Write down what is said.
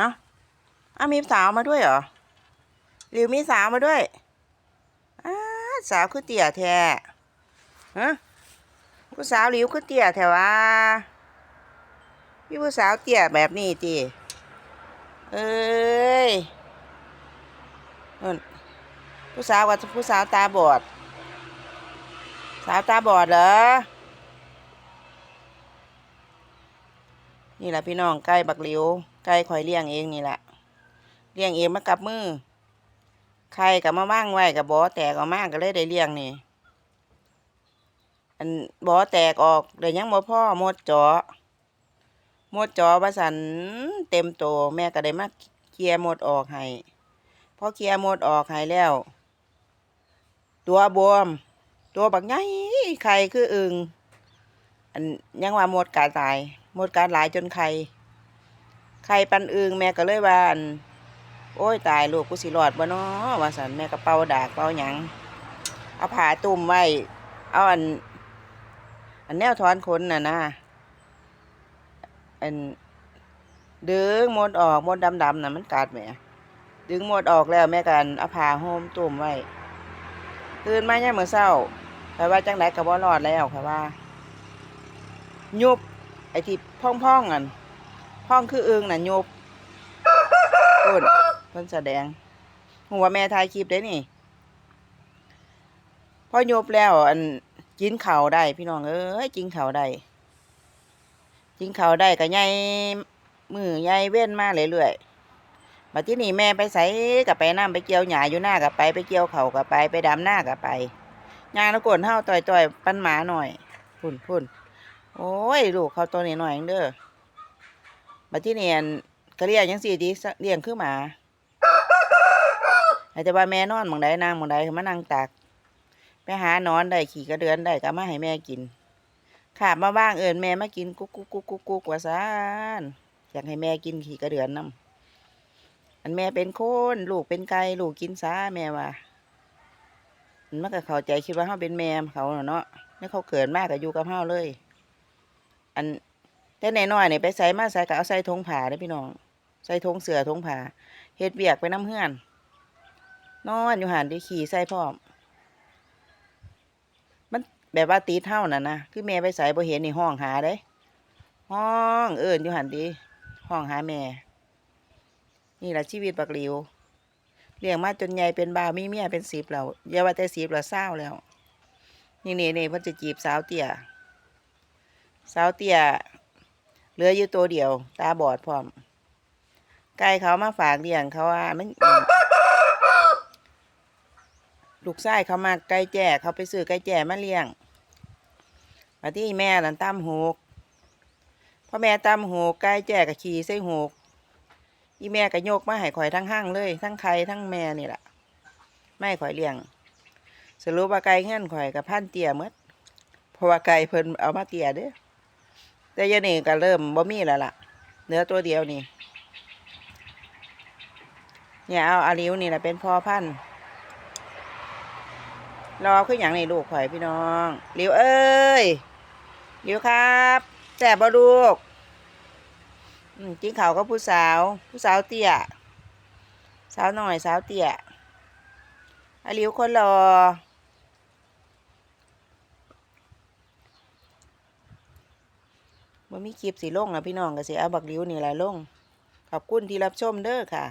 เอ้าอ้ามีสาวมาด้วยเหรอหลิวมีสาวมาด้วยอ้าสาวคือเตี่ยแท้ฮะผู้สาวหลิวคือเตี่ยแท้วะพี่ผู้สาวเตี่ยแบบนี้จีเอ้ยนั่นผู้สาวกับผู้สาวตาบอด สาวตาบอดเหรอ นี่แหละพี่น้องไก่บักหลิว ไก่คอยเลี้ยงเองนี่แหละเลี้ยงเองมากับมือไข่กับมาว่างไว้กับบอแตกออกมาก็เลยได้เลี้ยงนี่ อันบอแตกออกเดี๋ยวยังบ่พ่อหมดจอหมดจอประสันเต็มโตแม่ก็ได้มาเคลียร์หมดออกให้พอเคลียร์หมดออกให้แล้ว ตัวบวม ตัวบักใหญ่ไข่คืออึงอันยังว่าหมดกาตายหมดการหลายจนไข่ ไข่ปันอึงแม่ก็เลยว่าอันโอ้ยตายลูกกูสิรอดบ่เนาะว่าสันแม่ก็เป่าดากเป่าหยังเอาผ้าตุ่มไว้เอาอัน อันแนวถอนขนน่ะนะอันดึงหมดออกหมดดำๆน่ะมันกัดแหม่ดึงหมดออกแล้วแม่กันเอาผ้าห่มตุ่มไว้ตื่นมาเนี่ยามมื้อเช้าข่อยว่าจังไดก็บ่รอดแล้วข่อยว่า ยุบไอที่พ่องๆอัน พ่องคืออึงน่ะยบปุ่นเพิ่นแสดงหัวแม่ถ่ายคลิปได้นี่พอยบแล้ว อันกินข้าวได้ พี่น้องเอ้ยกินข้าวได้กินข้าวได้ก็ใหญ่มือใหญ่เว้นมาเรื่อยๆบัดที่นี่แม่ไปใส่กับไปน้ำไปเกี่ยวหญ้าอยู่หน้ากับไปไปเกี่ยวเข่ากับไปไปดำหน้ากับไปยางตะโกนเฮาต่อยๆ ปันหมาหน่อยพุ่นพุ่นโอ้ย ลูกเขาตัวนี้หน่อยเด้อ บัดที่เนียนก็เรียกยังสี่ดีเลี้ยงคือหมาให้แต่ว่าแม่นอนมองใดนางมองใดมานั่งตากไปหานอนได้ขี่กระเดือนได้ก็มาให้แม่กินขาบมาบ้างเอิญแม่มากินกุ๊กกุ๊กกุ๊กกุ๊กกุ๊กว่าซานอยากให้แม่กินขี่กระเดือนนํอันแม่เป็นคนลูกเป็นไก่ลูกกินซาแม่ว่ามันก็เข้าใจคิดว่าเขาเป็นแม่เขาเนาะนี่เขาเกิดมากก็อยู่กับเฮาเลย อัน แต่นน้อยๆนี่ไปใส่มาใส่ก็เอาใส่ทงผ้าเด้อพี่น้อง ใส่ทงเสือทงผ้าเฮ็ดเบียกไปน้ำเฮือน นอนอยู่หันดีขี่ใส่พร้อม มันแบบว่าตีเท่าน่ะนะคือแม่ไปใส่บ่เห็นนี่ห้องหาเด้ห้องเอิ้นอยู่หันดีห้องหาแม่ นี่แหละชีวิตบักหลิวเลี้ยงมาจนใหญ่เป็นบ่าวมีเมียเป็นสิบแล้วอย่าว่าแต่สิบแล้วเศร้าแล้ว นี่นี่นี่เพิ่นจะจีบสาวเตี้ยสาวเตี้ย เหลืออยู่ตัวเดียว ตาบอดพร้อมไก่เขามาฝากเลี้ยงเขาว่ามันลูกชายเขามาไก่แจ้เขาไปซื้อไก่แจ้มาเลี้ยงมาที่แม่นั่นตั้มหกพ่อแม่ตั้มหกไก่แจ้ก็ขี่ใส่หกอีแม่ก็โยกมาให้ข่อยทั้งห้างเลย ทั้งไข่ทั้งแม่นี่แหละไม่ข่อยเลี้ยงสรุปว่าไก่เงี้ยนข่อยกับพันเตี้ยหมดเพราะว่าไก่เพิ่นเอามาเตี้ยเด้อ แต่เดี๋ยานี่ก็เริ่มบ่มีแล้วล่ะเหลือตัวเดียวนี่เนี่ยเอาอาริวนี่แหละเป็นพ่อพันธุ์รอคืออย่างในลูกข่อยพี่น้องริวเอ้ยริวครับแซ่บ่ลูกอืมกินข้ากับผู้สาว ผู้สาวเตี้ย สาวหน่อยสาวเตี้ยอาริวคนรอ บ่มีคลิปสีลงนะพี่น้องก็สิเอาบักลิ้วนี่แหละลง ขอบคุณที่รับชมเด้อค่ะ